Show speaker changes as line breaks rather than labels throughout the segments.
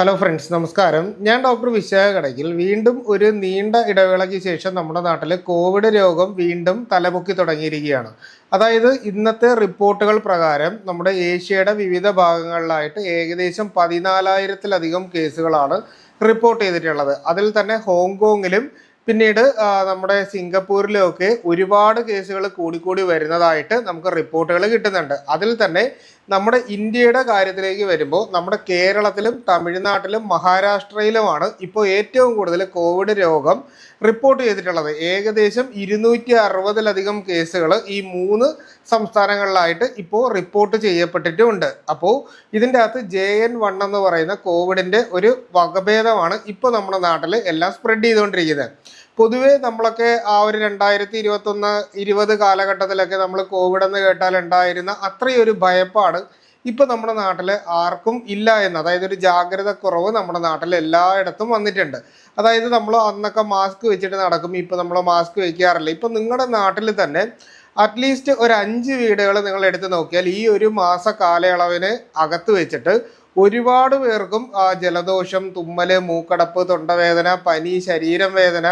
Hello friends നമസ്കാരം. ഞാൻ doctor Vishakha Kadakkal. വീണ്ടും ഒരു നീണ്ട ഇടവേളയ്ക്ക് ശേഷം നമ്മുടെ നാട്ടിൽ കോവിഡ് രോഗം വീണ്ടും തലപൊക്കി തുടങ്ങിയിരിക്കുകയാണ്. അതായത് ഇന്നത്തെ റിപ്പോർട്ടുകൾ പ്രകാരം നമ്മുടെ ഏഷ്യയുടെ വിവിധ ഭാഗങ്ങളിലായിട്ട് ഏകദേശം പതിനാലായിരത്തിലധികം കേസുകളാണ് റിപ്പോർട്ട് ചെയ്തിട്ടുള്ളത്. അതിൽ തന്നെ ഹോങ്കോങ്ങിലും പിന്നീട് നമ്മുടെ സിംഗപ്പൂരിലുമൊക്കെ ഒരുപാട് കേസുകൾ കൂടിക്കൂടി വരുന്നതായിട്ട് നമുക്ക് റിപ്പോർട്ടുകൾ കിട്ടുന്നുണ്ട്. അതിൽ തന്നെ നമ്മുടെ ഇന്ത്യയുടെ കാര്യത്തിലേക്ക് വരുമ്പോൾ നമ്മുടെ കേരളത്തിലും തമിഴ്നാട്ടിലും മഹാരാഷ്ട്രയിലുമാണ് ഇപ്പോൾ ഏറ്റവും കൂടുതൽ കോവിഡ് രോഗം റിപ്പോർട്ട് ചെയ്തിട്ടുള്ളത്. ഏകദേശം ഇരുന്നൂറ്റി അറുപതിലധികം കേസുകൾ ഈ മൂന്ന് സംസ്ഥാനങ്ങളിലായിട്ട് ഇപ്പോൾ റിപ്പോർട്ട് ചെയ്യപ്പെട്ടിട്ടുമുണ്ട് അപ്പോൾ ഇതിന്റെ അകത്ത് ജെ എൻ വൺ എന്ന് പറയുന്ന കോവിഡിന്റെ ഒരു വകഭേദമാണ് ഇപ്പോൾ നമ്മുടെ നാട്ടിൽ എല്ലാം സ്പ്രെഡ് ചെയ്തുകൊണ്ടിരിക്കുന്നത്. പൊതുവേ നമ്മളൊക്കെ ആ ഒരു രണ്ടായിരത്തി ഇരുപത്തൊന്ന് ഇരുപത് കാലഘട്ടത്തിലൊക്കെ നമ്മൾ കോവിഡ് എന്ന് കേട്ടാൽ ഉണ്ടായിരുന്ന അത്രയൊരു ഭയപ്പാട് ഇപ്പൊ നമ്മുടെ നാട്ടിൽ ആർക്കും ഇല്ല എന്ന്. അതായത് ഒരു ജാഗ്രത കുറവ് നമ്മുടെ നാട്ടിൽ എല്ലായിടത്തും വന്നിട്ടുണ്ട്. അതായത് നമ്മൾ അന്നൊക്കെ മാസ്ക് വെച്ചിട്ട് നടക്കും. ഇപ്പൊ നമ്മൾ മാസ്ക് വെക്കാറില്ല. ഇപ്പൊ നിങ്ങളുടെ നാട്ടിൽ തന്നെ അറ്റ്ലീസ്റ്റ് ഒരു അഞ്ച് വീടുകൾ നിങ്ങൾ എടുത്ത് നോക്കിയാൽ ഈ ഒരു മാസ കാലയളവിന് അകത്ത് വെച്ചിട്ട് ഒരുപാട് പേർക്കും ജലദോഷം തുമ്മൽ മൂക്കടപ്പ് തൊണ്ടവേദന പനി ശരീരം വേദന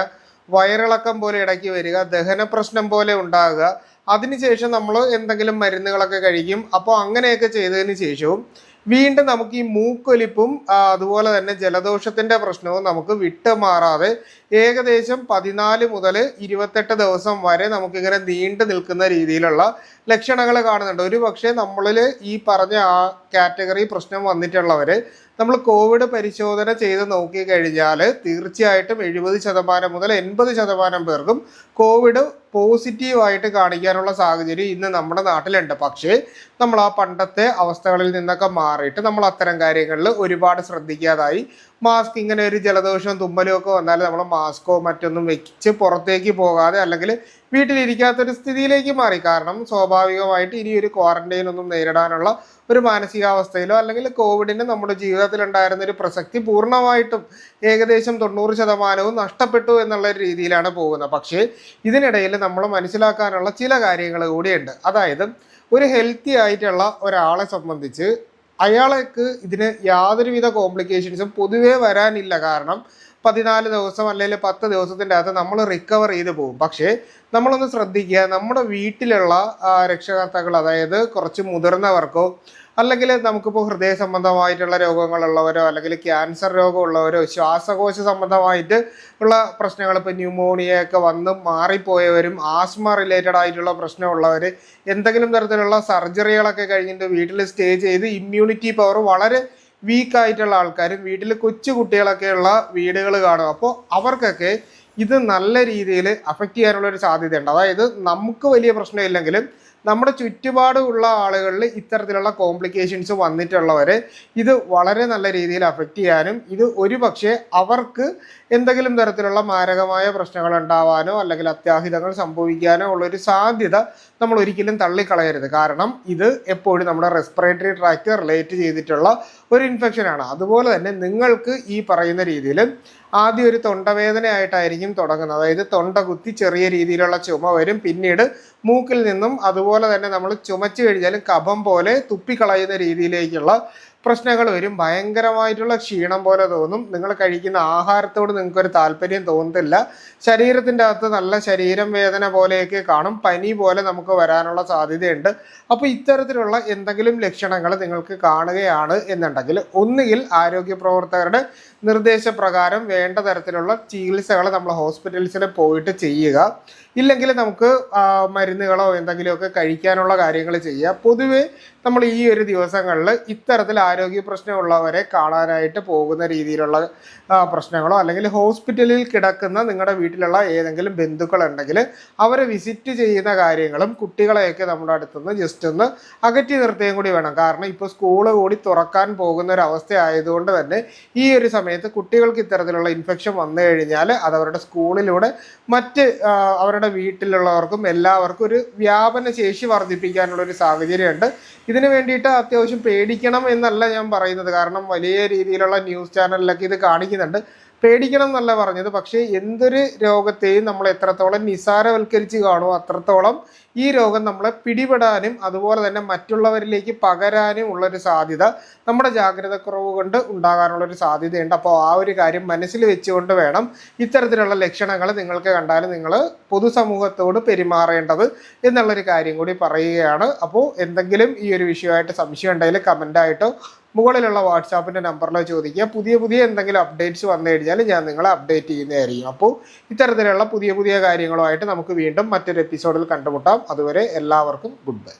വയറിളക്കം പോലെ ഇടയ്ക്ക് വരിക ദഹന പ്രശ്നം പോലെ ഉണ്ടാകുക. അതിനുശേഷം നമ്മൾ എന്തെങ്കിലും മരുന്നുകളൊക്കെ കഴിക്കും. അപ്പോൾ അങ്ങനെയൊക്കെ ചെയ്തതിന് ശേഷവും വീണ്ടും നമുക്ക് ഈ മൂക്കൊലിപ്പും അതുപോലെ തന്നെ ജലദോഷത്തിന്റെ പ്രശ്നവും നമുക്ക് വിട്ടുമാറാതെ ഏകദേശം പതിനാല് മുതൽ ഇരുപത്തെട്ട് ദിവസം വരെ നമുക്കിങ്ങനെ നീണ്ടു നിൽക്കുന്ന രീതിയിലുള്ള ലക്ഷണങ്ങൾ കാണുന്നുണ്ട്. ഒരു പക്ഷേ നമ്മളിൽ ഈ പറഞ്ഞ ആ കാറ്റഗറി പ്രശ്നം വന്നിട്ടുള്ളവർ നമ്മൾ കോവിഡ് പരിശോധന ചെയ്ത് നോക്കിക്കഴിഞ്ഞാൽ തീർച്ചയായിട്ടും എഴുപത് ശതമാനം മുതൽ എൺപത് ശതമാനം പേർക്കും കോവിഡ് പോസിറ്റീവായിട്ട് കാണിക്കാനുള്ള സാഹചര്യം ഇന്ന് നമ്മുടെ നാട്ടിലുണ്ട്. പക്ഷേ നമ്മൾ ആ പണ്ടത്തെ അവസ്ഥകളിൽ നിന്നൊക്കെ മാറിയിട്ട് നമ്മൾ അത്തരം കാര്യങ്ങളിൽ ഒരുപാട് ശ്രദ്ധിക്കാതായി. മാസ്ക് ഇങ്ങനെ ഒരു ജലദോഷവും തുമ്മലും ഒക്കെ വന്നാൽ നമ്മൾ മാസ്കോ മറ്റൊന്നും വെച്ച് പുറത്തേക്ക് പോകാതെ അല്ലെങ്കിൽ വീട്ടിലിരിക്കാത്തൊരു സ്ഥിതിയിലേക്ക് മാറി. കാരണം സ്വാഭാവികമായിട്ട് ഇനി ഒരു ക്വാറന്റൈൻ ഒന്നും നേരിടാനുള്ള ഒരു മാനസികാവസ്ഥയിലോ അല്ലെങ്കിൽ കോവിഡിന് നമ്മുടെ ജീവിതത്തിൽ ഉണ്ടായിരുന്ന ഒരു പ്രസക്തി പൂർണമായിട്ടും ഏകദേശം തൊണ്ണൂറ് ശതമാനവും നഷ്ടപ്പെട്ടു എന്നുള്ള രീതിയിലാണ് പോകുന്നത്. പക്ഷേ ഇതിനിടയിൽ നമ്മൾ മനസ്സിലാക്കാനുള്ള ചില കാര്യങ്ങൾ കൂടിയുണ്ട്. അതായത് ഒരു ഹെൽത്തി ആയിട്ടുള്ള ഒരാളെ സംബന്ധിച്ച് അയാൾക്ക് ഇതിന് യാതൊരുവിധ കോംപ്ലിക്കേഷൻസും പൊതുവേ വരാനില്ല. കാരണം പതിനാല് ദിവസം അല്ലെങ്കിൽ പത്ത് ദിവസത്തിന്റെ അകത്ത് നമ്മൾ റിക്കവർ ചെയ്ത് പോകും. പക്ഷേ നമ്മളൊന്ന് ശ്രദ്ധിക്കുക നമ്മുടെ വീട്ടിലുള്ള രക്ഷകർത്താക്കൾ അതായത് കുറച്ച് മുതിർന്നവർക്കോ അല്ലെങ്കിൽ നമുക്കിപ്പോൾ ഹൃദയ സംബന്ധമായിട്ടുള്ള രോഗങ്ങളുള്ളവരോ അല്ലെങ്കിൽ ക്യാൻസർ രോഗമുള്ളവരോ ശ്വാസകോശ സംബന്ധമായിട്ട് ഉള്ള പ്രശ്നങ്ങൾ ഇപ്പോൾ ന്യൂമോണിയ ഒക്കെ വന്ന് മാറിപ്പോയവരും ആസ്മ റിലേറ്റഡ് ആയിട്ടുള്ള പ്രശ്നമുള്ളവർ എന്തെങ്കിലും തരത്തിലുള്ള സർജറികളൊക്കെ കഴിഞ്ഞിട്ട് വീട്ടിൽ സ്റ്റേ ചെയ്ത് ഇമ്മ്യൂണിറ്റി പവർ വളരെ വീക്കായിട്ടുള്ള ആൾക്കാരും വീട്ടിൽ കൊച്ചു കുട്ടികളൊക്കെയുള്ള വീടുകൾ കാണും. അപ്പോൾ അവർക്കൊക്കെ ഇത് നല്ല രീതിയിൽ അഫക്റ്റ് ചെയ്യാനുള്ള ഒരു സാധ്യതയുണ്ട്. അതായത് നമുക്ക് വലിയ പ്രശ്നമില്ലെങ്കിലും നമ്മുടെ ചുറ്റുപാടുമുള്ള ആളുകളിൽ ഇത്തരത്തിലുള്ള കോംപ്ലിക്കേഷൻസ് വന്നിട്ടുള്ളവരെ ഇത് വളരെ നല്ല രീതിയിൽ അഫക്റ്റ് ചെയ്യാനും ഇത് ഒരു പക്ഷേ അവർക്ക് എന്തെങ്കിലും തരത്തിലുള്ള മാരകമായ പ്രശ്നങ്ങൾ ഉണ്ടാവാനോ അല്ലെങ്കിൽ അത്യാഹിതങ്ങൾ സംഭവിക്കാനോ ഉള്ളൊരു സാധ്യത നമ്മൾ ഒരിക്കലും തള്ളിക്കളയരുത്. കാരണം ഇത് എപ്പോഴും നമ്മുടെ റെസ്പിറേറ്ററി ട്രാക്ട് റിലേറ്റ് ചെയ്തിട്ടുള്ള ഒരു ഇൻഫെക്ഷനാണ് അതുപോലെ തന്നെ നിങ്ങൾക്ക് ഈ പറയുന്ന രീതിയിൽ ആദ്യം ഒരു തൊണ്ടവേദനയായിട്ടായിരിക്കും തുടങ്ങുന്നത്. അതായത് തൊണ്ട കുത്തി ചെറിയ രീതിയിലുള്ള ചുമ വരും. പിന്നീട് മൂക്കിൽ നിന്നും അതുപോലെ തന്നെ നമ്മൾ ചുമച്ചു കഴിഞ്ഞാലും കഫം പോലെ തുപ്പിക്കളയുന്ന രീതിയിലേക്കുള്ള പ്രശ്നങ്ങൾ വരും. ഭയങ്കരമായിട്ടുള്ള ക്ഷീണം പോലെ തോന്നും. നിങ്ങൾ കഴിക്കുന്ന ആഹാരത്തോട് നിങ്ങൾക്കൊരു താല്പര്യം തോന്നത്തില്ല. ശരീരത്തിന്റെ അകത്ത് നല്ല ശരീരം വേദന പോലെയൊക്കെ കാണും. പനി പോലെ നമുക്ക് വരാനുള്ള സാധ്യതയുണ്ട്. അപ്പോൾ ഇത്തരത്തിലുള്ള എന്തെങ്കിലും ലക്ഷണങ്ങൾ നിങ്ങൾക്ക് കാണുകയാണ് എന്നുണ്ടെങ്കിൽ ഒന്നുകിൽ ആരോഗ്യ പ്രവർത്തകരുടെ നിർദ്ദേശപ്രകാരം വേണ്ട തരത്തിലുള്ള ചികിത്സകൾ നമ്മൾ ഹോസ്പിറ്റൽസിൽ പോയിട്ട് ചെയ്യുക. ഇല്ലെങ്കിൽ നമുക്ക് മരുന്നുകളോ എന്തെങ്കിലുമൊക്കെ കഴിക്കാനുള്ള കാര്യങ്ങൾ ചെയ്യുക പൊതുവേ നമ്മൾ ഈ ഒരു ദിവസങ്ങളിൽ ഇത്തരത്തിൽ ആരോഗ്യ പ്രശ്നമുള്ളവരെ കാണാനായിട്ട് പോകുന്ന രീതിയിലുള്ള പ്രശ്നങ്ങളോ അല്ലെങ്കിൽ ഹോസ്പിറ്റലിൽ കിടക്കുന്ന നിങ്ങളുടെ വീട്ടിലുള്ള ഏതെങ്കിലും ബന്ധുക്കൾ ഉണ്ടെങ്കിൽ അവരെ വിസിറ്റ് ചെയ്യുന്ന കാര്യങ്ങളും കുട്ടികളെയൊക്കെ നമ്മുടെ അടുത്തുനിന്ന് ജസ്റ്റ് ഒന്ന് അകറ്റി നിർത്തുകയും കൂടി വേണം. കാരണം ഇപ്പോൾ സ്കൂൾ കൂടി തുറക്കാൻ പോകുന്ന ഒരു അവസ്ഥ ആയതുകൊണ്ട് തന്നെ ഈ ഒരു സമയത്ത് കുട്ടികൾക്ക് ഇത്തരത്തിലുള്ള ഇൻഫെക്ഷൻ വന്നു കഴിഞ്ഞാൽ അത് അവരുടെ സ്കൂളിലൂടെ മറ്റ് ആ, അവരുടെ വീട്ടിലുള്ളവർക്കും എല്ലാവർക്കും ഒരു വ്യാപന ശേഷി വർദ്ധിപ്പിക്കാനുള്ള ഒരു സാഹചര്യമുണ്ട്. ഇതിന് വേണ്ടിയിട്ട് അത്യാവശ്യം പേടിക്കണം എന്നല്ല ഞാൻ പറയുന്നത്. കാരണം വലിയ രീതിയിലുള്ള ന്യൂസ് ചാനലിലൊക്കെ ഇത് കാണിക്കുന്നുണ്ട്. പേടിക്കണം എന്നല്ല പറഞ്ഞത്. പക്ഷേ എന്തൊരു രോഗത്തെയും നമ്മൾ എത്രത്തോളം നിസാരവൽക്കരിച്ച് കാണുമോ അത്രത്തോളം ഈ രോഗം നമ്മളെ പിടിപെടാനും അതുപോലെ തന്നെ മറ്റുള്ളവരിലേക്ക് പകരാനും ഉള്ളൊരു സാധ്യത നമ്മുടെ ജാഗ്രത കുറവ് കൊണ്ട് ഉണ്ടാകാനുള്ളൊരു സാധ്യതയുണ്ട്. അപ്പോൾ ആ ഒരു കാര്യം മനസ്സിൽ വെച്ചുകൊണ്ട് വേണം ഇത്തരത്തിലുള്ള ലക്ഷണങ്ങൾ നിങ്ങൾക്ക് കണ്ടാൽ നിങ്ങൾ പൊതുസമൂഹത്തോട് പെരുമാറേണ്ടത് എന്നുള്ളൊരു കാര്യം കൂടി പറയുകയാണ്. അപ്പോൾ എന്തെങ്കിലും ഈ ഒരു വിഷയമായിട്ട് സംശയം ഉണ്ടെങ്കിൽ കമന്റായിട്ടോ മുകളിലുള്ള വാട്സാപ്പിന്റെ നമ്പറിലോ ചോദിക്കുക. പുതിയ പുതിയ എന്തെങ്കിലും അപ്ഡേറ്റ്സ് വന്നു കഴിഞ്ഞാൽ ഞാൻ നിങ്ങളെ അപ്ഡേറ്റ് ചെയ്യുന്നതായിരിക്കും. അപ്പോൾ ഇത്തരത്തിലുള്ള പുതിയ പുതിയ കാര്യങ്ങളുമായിട്ട് നമുക്ക് വീണ്ടും മറ്റൊരു എപ്പിസോഡിൽ കണ്ടുമുട്ടാം. അതുവരെ എല്ലാവർക്കും ഗുഡ് ബൈ